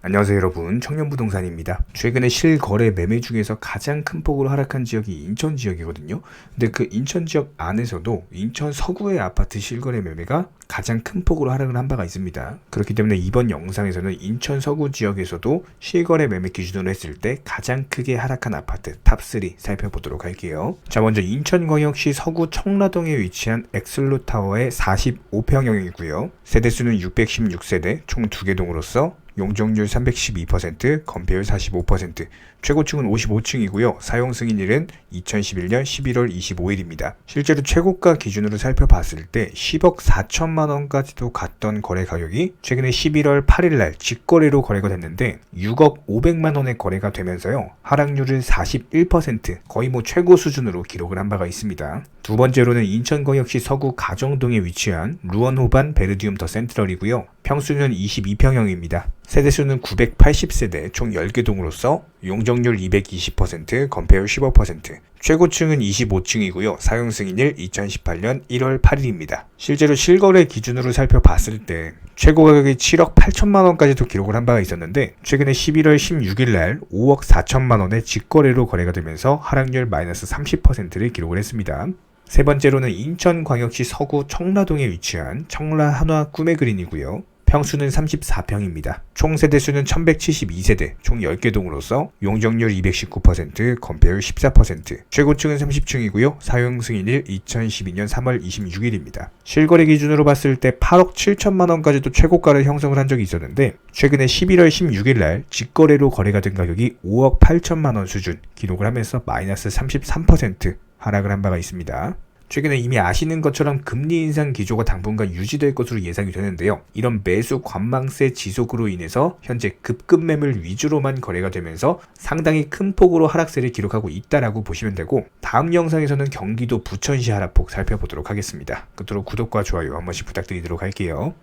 안녕하세요 여러분 청년부동산입니다. 최근에 실거래 매매 중에서 가장 큰 폭으로 하락한 지역이 인천 지역이거든요. 근데 그 인천 지역 안에서도 인천 서구의 아파트 실거래 매매가 가장 큰 폭으로 하락을 한 바가 있습니다. 그렇기 때문에 이번 영상에서는 인천 서구 지역에서도 실거래 매매 기준으로 했을 때 가장 크게 하락한 아파트 탑3 살펴보도록 할게요. 자 먼저 인천광역시 서구 청라동에 위치한 엑슬로 타워의 45평형이고요. 세대수는 616세대 총 2개 동으로서 용적률 312%, 건폐율 45%, 최고층은 55층이고요. 사용 승인일은 2011년 11월 25일입니다. 실제로 최고가 기준으로 살펴봤을 때 10억 4천만 원까지도 갔던 거래 가격이 최근에 11월 8일 날 직거래로 거래가 됐는데 6억 500만 원의 거래가 되면서요. 하락률은 41% 거의 뭐 최고 수준으로 기록을 한 바가 있습니다. 두 번째로는 인천광역시 서구 가정동에 위치한 루원호반 베르디움 더 센트럴이고요. 평수는 22평형입니다. 세대수는 980세대 총 10개 동으로서 용적률 220%, 건폐율 15%, 최고층은 25층이고요. 사용 승인일 2018년 1월 8일입니다. 실제로 실거래 기준으로 살펴봤을 때 최고 가격이 7억 8천만 원까지도 기록을 한 바가 있었는데 최근에 11월 16일 날 5억 4천만 원의 직거래로 거래가 되면서 하락률 마이너스 30%를 기록을 했습니다. 세 번째로는 인천광역시 서구 청라동에 위치한 청라 한화 꿈의 그린이고요. 평수는 34평입니다. 총 세대수는 1172세대, 총 10개 동으로서 용적률 219%, 건폐율 14%, 최고층은 30층이고요. 사용 승인일 2012년 3월 26일입니다. 실거래 기준으로 봤을 때 8억 7천만 원까지도 최고가를 형성을 한 적이 있었는데 최근에 11월 16일 날 직거래로 거래가 된 가격이 5억 8천만 원 수준 기록을 하면서 마이너스 33% 하락을 한 바가 있습니다. 최근에 이미 아시는 것처럼 금리 인상 기조가 당분간 유지될 것으로 예상이 되는데요. 이런 매수 관망세 지속으로 인해서 현재 급급 매물 위주로만 거래가 되면서 상당히 큰 폭으로 하락세를 기록하고 있다라고 보시면 되고 다음 영상에서는 경기도 부천시 하락폭 살펴보도록 하겠습니다. 끝으로 구독과 좋아요 한 번씩 부탁드리도록 할게요.